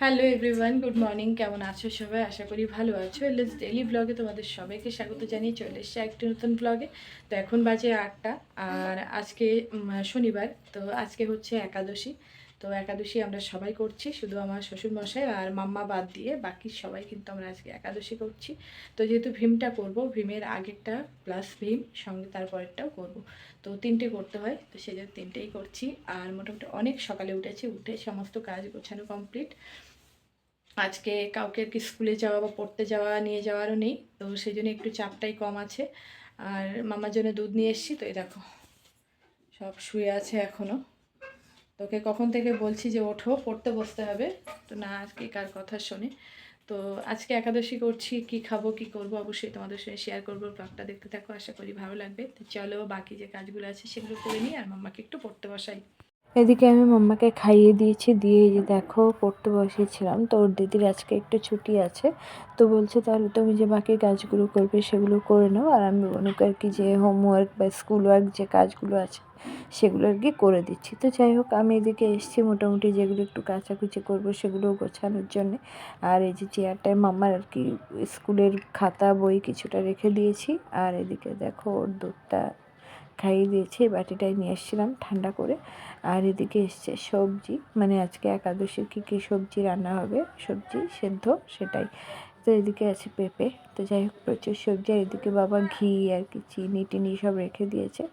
Hello everyone good morning কেমন আছো সবাই? আশা করি ভালো আছো। এলএস ডেলি ব্লগে তোমাদের সবাইকে স্বাগত জানিয়ে চলে এসছে একটি নতুন ব্লগে তো এখন বাজে আটটা, আর আজকে শনিবার, তো আজকে হচ্ছে একাদশী। তো একাদশী আমরা সবাই করছি, শুধু আমার শ্বশুর মশাই আর মাম্মা বাদ দিয়ে বাকি সবাই কিন্তু আমরা আজকে একাদশী করছি। তো যেহেতু ভীমটা করব, ভীমের আগেরটা প্লাস ভীম, সঙ্গে তারপরেরটাও করব। তো তিনটে করতে হয়, তো সেই জন্য তিনটেই করছি। আর মোটামুটি অনেক সকালে উঠেছি, উঠে সমস্ত কাজ গোছানো কমপ্লিট আজকে কাউকে আর কি স্কুলে যাওয়া বা পড়তে যাওয়া নিয়ে যাওয়ারও নেই, তো সেই জন্য একটু চাপটাই কম আছে। আর মামার জন্য দুধ নিয়ে এসেছি, তো এই দেখো, সব শুয়ে আছে এখনও তোকে কখন থেকে বলছি যে ওঠো, পড়তে বসতে হবে। তো না, আজকে কার কথা শোনে। তো আজকে একাদশী করছি, কি খাব, কি করব অবশ্যই তোমাদের সঙ্গে শেয়ার করব ব্লগটা দেখতে থাকো, আশা করি ভালো লাগবে। তো চলো বাকি যে কাজগুলো আছে সেগুলো করে নিই, আর মাম্মাকে একটু পড়তে বসাই। এদিকে আমি মাম্মাকে খাইয়ে দিয়েছি, দিয়ে এই যে দেখো পড়তে বসেছিলাম। তো ওর দিদির আজকে একটু ছুটি আছে, তো বলছে, তাহলে তুমি যে বাকি কাজগুলো করবে সেগুলো করে নাও, আর আমি অনুকে আর কি যে হোমওয়ার্ক বা স্কুল ওয়ার্ক যে কাজগুলো আছে সেগুলো আর কি করে দিচ্ছি। তো যাই হোক, আমি এদিকে এসেছি মোটামুটি যেগুলো একটু কাচাকুচি করব সেগুলো গোছানোর জন্য। আর এই যে চেয়ারটায় মাম্মার আর কি স্কুলের খাতা, বই কিছুটা রেখে দিয়েছি। আর এদিকে দেখো ওর দুধটা খাইয়ে দিয়েছি, এই বাটিটাই নিয়ে এসেছিলাম ঠান্ডা করে। আর এদিকে এসছে সবজি মানে আজকে একাদশীর কী কী সবজি রান্না হবে, সবজি সেদ্ধ সেটাই। তো এদিকে আছে পেঁপে, তো যাই হোক প্রচুর সবজি, আর এদিকে বাবা ঘি আর কি, চিনি টিনি সব রেখে দিয়েছে।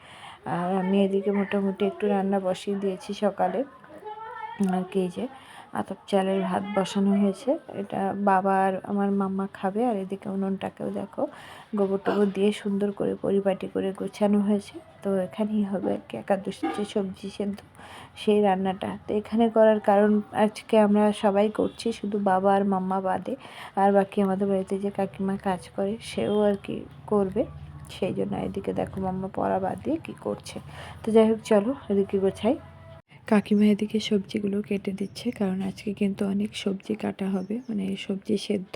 আর আমি এদিকে মোটামুটি একটু রান্না বসিয়ে দিয়েছি সকালে। আর কি যে আতপ চালের ভাত বসানো হয়েছে। এটা বাবা আর আমার মাম্মা খাবে আর এদিকে উনুনটাকেও দেখো গোবর টোবর দিয়ে সুন্দর করে পরিপাটি করে গোছানো হয়েছে। তো এখানেই হবে আর কি একাদশীর যে সবজি সেদ্ধ সেই রান্নাটা। তো এখানে করার কারণ আজকে আমরা সবাই করছি, শুধু বাবা আর মাম্মা বাদে। আর বাকি আমাদের বাড়িতে যে কাকিমা কাজ করে সেও আর কি করবে। সেই জন্য এদিকে দেখো মাম্মা পড়া বাদ দিয়ে কী করছে। তো যাই হোক, চলো এদিকে গোছাই। কাকিমা এদিকে সবজিগুলো কেটে দিচ্ছে, কারণ আজকে কিন্তু অনেক সবজি কাটা হবে মানে সবজি সেদ্ধ,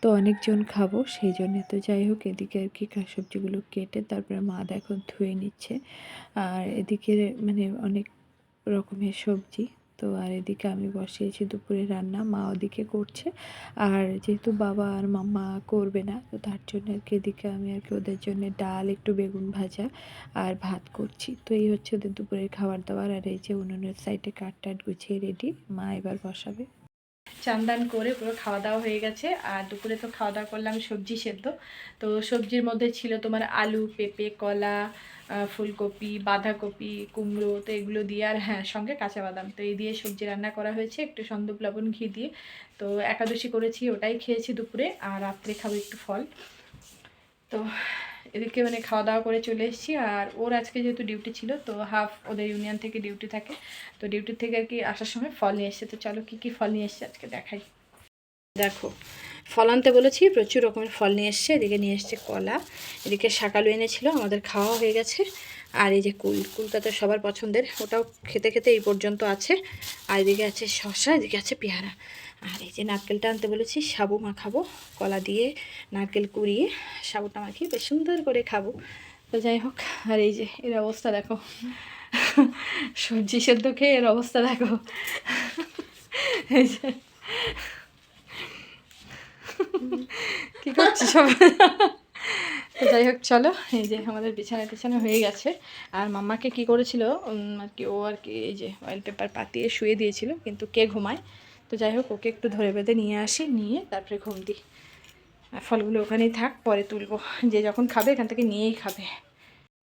তো অনেকজন খাব, সেই জন্যে তো যাই হোক এদিকে আর কি সবজিগুলো কেটে তারপরে মা দেখো ধুয়ে নিচ্ছে, আর এদিকে মানে অনেক রকমের সবজি তো আর এদিকে আমি বসিয়েছি দুপুরে রান্না, মা ওদিকে করছে। আর যেহেতু বাবা আর মাম্মা করবে না, তো তার জন্য আর কি এদিকে আমি আর কি ওদের জন্য ডাল, একটু বেগুন ভাজা আর ভাত করছি। তো এই হচ্ছে ওদের দুপুরের খাবার দাবার। আর এই যে উনুনের সাইডে কাঠ টাট গুছিয়ে রেডি মা এবার বসাবে। চান্দান করে পুরো খাওয়া দাওয়া হয়ে গেছে। আর দুপুরে তো খাওয়া দাওয়া করলাম সবজি সেদ্ধ। তো সবজির মধ্যে ছিল তোমার আলু, পেঁপে, কলা ফুলকপি, বাঁধাকপি, কুমড়ো, তো এগুলো দিয়ে আর হ্যাঁ সঙ্গে কাঁচা বাদাম। তো এই দিয়ে সবজি রান্না করা হয়েছে, একটু সন্দুপ লবণ ঘি দিয়ে। তো একাদশী করেছি, ওটাই খেয়েছি দুপুরে। আর রাত্রে খাব একটু ফল। তো এদিকে মানে খাওয়া দাওয়া করে চলে এসেছি। আর ওর আজকে যেহেতু ডিউটি ছিল, তো হাফ ওদের ইউনিয়ন থেকে ডিউটি থাকে। তো ডিউটি থেকে আর কি আসার সময় ফল নিয়ে এসছে। তো চলো কী কী ফল নিয়ে এসছে আজকে দেখাই। দেখো, ফল আনতে বলেছি, প্রচুর রকমের ফল নিয়ে এসছে। এদিকে নিয়ে এসছে কলা, এদিকে শাকালু এনেছিল, আমাদের খাওয়া হয়ে গেছে। আর এই যে কুল, কুলটা তো সবার পছন্দের, ওটাও খেতে খেতে এই পর্যন্ত আছে। আর এদিকে আছে শশা এদিকে আছে পেয়ারা। আর এই যে নারকেলটা আনতে বলেছি, সাবু মাখাবো, কলা দিয়ে নারকেল কুড়িয়ে সাবুটা মাখিয়ে বেশ সুন্দর করে খাব। তো যাই হোক, আর এই যে এর অবস্থা দেখো। সবজি সেদ্ধ খেয়ে এর অবস্থা দেখো। এই যে কি করছিস? সব যাই হোক, চলো। এই যে আমাদের বিছানা টিছানা হয়ে গেছে। আর মাম্মাকে কি করেছিল? আর কি ও আর কি এই যে অয়েল পেপার পাতিয়ে শুয়ে দিয়েছিল, কিন্তু কে ঘুমায়? তো যাই হোক, ওকে একটু ধরে বেঁধে নিয়ে আসি, নিয়ে তারপরে ঘুম দিই। আর ফলগুলো ওখানেই থাক, পরে তুলবো। যে যখন খাবে, এখান থেকে নিয়েই খাবে।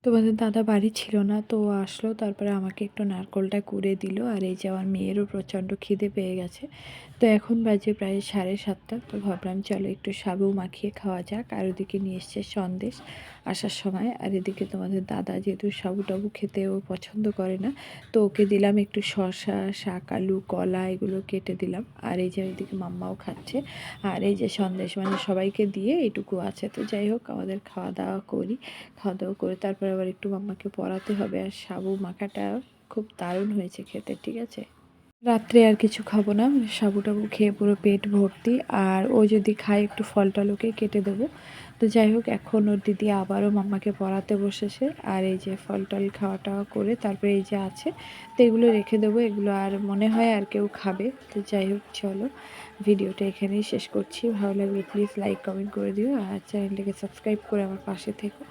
তোমাদের দাদা বাড়ি ছিল না, তো আসলো, তারপরে আমাকে একটু নারকলটা কুড়ে দিল, আর এই যে আমার মেয়েরও প্রচণ্ড খিদে পেয়ে গেছে। তো এখন বাজে প্রায় সাড়ে সাতটা, তো ভাবলাম চলো একটু সাবু মাখিয়ে খাওয়া যাক, আর ওদিকে নিয়ে এসছে সন্দেশ আসার সময়। আর এদিকে তোমাদের দাদা যেহেতু সাবু টাবু খেতে ও পছন্দ করে না, তো ওকে দিলাম একটু শশা শাক, আলু, কলা এগুলো কেটে দিলাম। আর এই যে ওইদিকে মাম্মাও খাচ্ছে। আর এই যে সন্দেশ মানে সবাইকে দিয়ে এইটুকু আছে। তো যাই হোক, আমাদের খাওয়া দাওয়া করি, খাওয়া দাওয়া করে তারপর আবার একটু মাম্মাকে পড়াতে হবে আর সাবু মাখাটা খুব দারুণ হয়েছে খেতে ঠিক আছে? রাত্রে আর কিছু খাব না সাবু টাবু খেয়ে পুরো পেট ভর্তি। আর ও যদি খায়, একটু ফল টল ওকে কেটে দেবো। তো যাই হোক, এখন ওর দিদি আবারও মাম্মাকে পড়াতে বসেছে। আর এই যে ফল টল খাওয়া টাওয়া করে তারপরে এই যে আছে, তো এগুলো রেখে দেবো। এগুলো আর মনে হয় আর কেউ খাবে। তো যাই হোক, চলো ভিডিওটা এখানেই শেষ করছি। ভালো লাগলে প্লিজ লাইক কমেন্ট করে দিও। আর চ্যানেলটাকে সাবস্ক্রাইব করে আমার পাশে থেকো।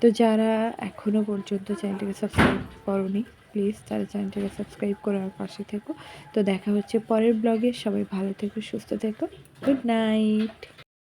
তো যারা এখনও পর্যন্ত চ্যানেলটাকে সাবস্ক্রাইব করনি প্লিজ তারা চ্যানেলটাকে সাবস্ক্রাইব করে আর পাশে থেকো। তো দেখা হচ্ছে পরের ব্লগে। সবাই ভালো থেকো, সুস্থ থেকো। Good night.